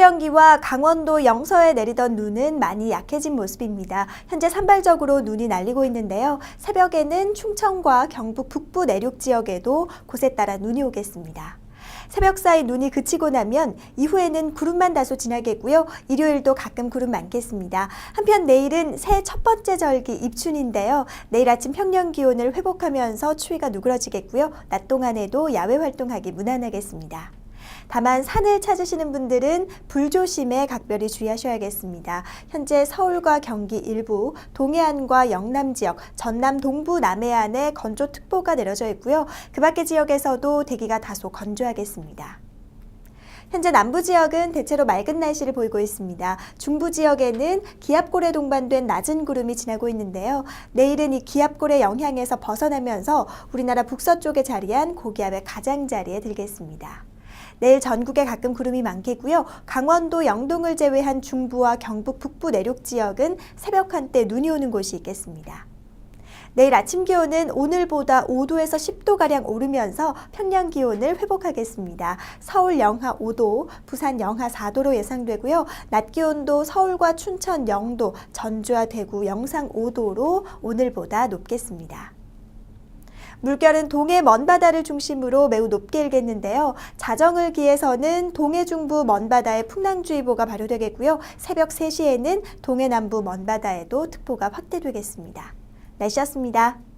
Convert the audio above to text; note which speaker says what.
Speaker 1: 경기와 강원도 영서에 내리던 눈은 많이 약해진 모습입니다. 현재 산발적으로 눈이 날리고 있는데요. 새벽에는 충청과 경북 북부 내륙 지역에도 곳에 따라 눈이 오겠습니다. 새벽 사이 눈이 그치고 나면 이후에는 구름만 다소 지나겠고요. 일요일도 가끔 구름 많겠습니다. 한편 내일은 새해 첫 번째 절기 입춘인데요. 내일 아침 평년 기온을 회복하면서 추위가 누그러지겠고요. 낮 동안에도 야외 활동하기 무난하겠습니다. 다만 산을 찾으시는 분들은 불조심에 각별히 주의하셔야겠습니다. 현재 서울과 경기 일부, 동해안과 영남 지역, 전남 동부 남해안에 건조특보가 내려져 있고요. 그 밖의 지역에서도 대기가 다소 건조하겠습니다. 현재 남부 지역은 대체로 맑은 날씨를 보이고 있습니다. 중부 지역에는 기압골에 동반된 낮은 구름이 지나고 있는데요. 내일은 이 기압골의 영향에서 벗어나면서 우리나라 북서쪽에 자리한 고기압의 가장자리에 들겠습니다. 내일 전국에 가끔 구름이 많겠고요. 강원도 영동을 제외한 중부와 경북 북부 내륙 지역은 새벽 한때 눈이 오는 곳이 있겠습니다. 내일 아침 기온은 오늘보다 5도에서 10도가량 오르면서 평년 기온을 회복하겠습니다. 서울 영하 5도, 부산 영하 4도로 예상되고요. 낮 기온도 서울과 춘천 0도, 전주와 대구 영상 5도로 오늘보다 높겠습니다. 물결은 동해 먼바다를 중심으로 매우 높게 일겠는데요. 자정을 기해서는 동해 중부 먼바다에 풍랑주의보가 발효되겠고요. 새벽 3시에는 동해 남부 먼바다에도 특보가 확대되겠습니다. 날씨였습니다.